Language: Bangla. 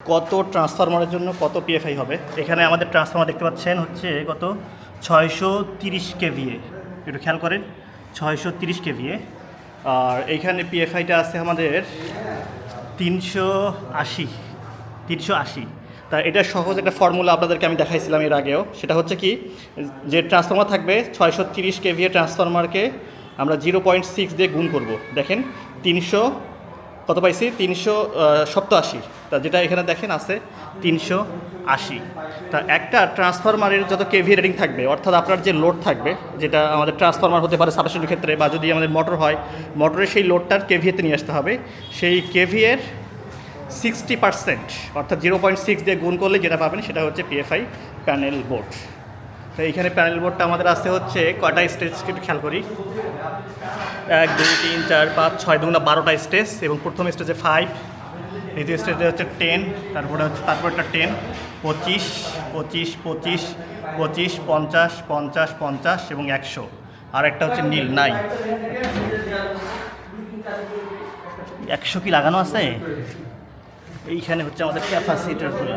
কত ট্রান্সফরমারের জন্য কত পিএফআই হবে? এখানে আমাদের ট্রান্সফরমার দেখতে পাচ্ছেন হচ্ছে কত? ছয়শো তিরিশ কেভিএ একটু খেয়াল করেন, ছয়শো তিরিশ কেভিএ আর এইখানে পিএফআইটা আছে আমাদের তিনশো আশি তিনশো আশি। তা এটা সহজ একটা ফর্মুলা আপনাদেরকে আমি দেখাইছিলাম এর আগেও। সেটা হচ্ছে কি, যে ট্রান্সফর্মার থাকবে ছয়শো তিরিশ কেভিএ ট্রান্সফরমারকে আমরা জিরো পয়েন্ট সিক্স দিয়ে গুণ করব। দেখেন, তিনশো কত পাইছি? তিনশো সপ্তাশি। তা যেটা এখানে দেখেন আছে, তিনশো আশি। তা একটা ট্রান্সফরমারের যত কেভি রেটিং থাকবে, অর্থাৎ আপনার যে লোড থাকবে, যেটা আমাদের ট্রান্সফরমার হতে পারে সাবস্টেশনের ক্ষেত্রে বা যদি আমাদের মোটর হয় মোটরের সেই লোডটার কেভিএতে নিয়ে আসতে হবে। সেই কেভিএর সিক্সটি পার্সেন্ট অর্থাৎ জিরো পয়েন্ট সিক্স দিয়ে গুণ করলে যেটা পাবেন সেটা হচ্ছে পিএফআই প্যানেল বোর্ড তো এইখানে প্যানেল বোর্ডটা আমাদের আসতে হচ্ছে কয়টা স্টেজ একটু খেয়াল করি। এক, দুই, তিন, চার, পাঁচ, ছয় দুগুণা বারোটা স্টেজ এবং প্রথম স্টেজে ফাইভ দ্বিতীয় স্টেজে হচ্ছে টেন তারপরে হচ্ছে, তারপর একটা টেন পঁচিশ পঁচিশ পঁচিশ পঁচিশ, পঞ্চাশ পঞ্চাশ পঞ্চাশ এবং একশো। আর একটা হচ্ছে নীল নাই একশো কি লাগানো আছে? এইখানে হচ্ছে আমাদের ক্যাপাসিটারগুলো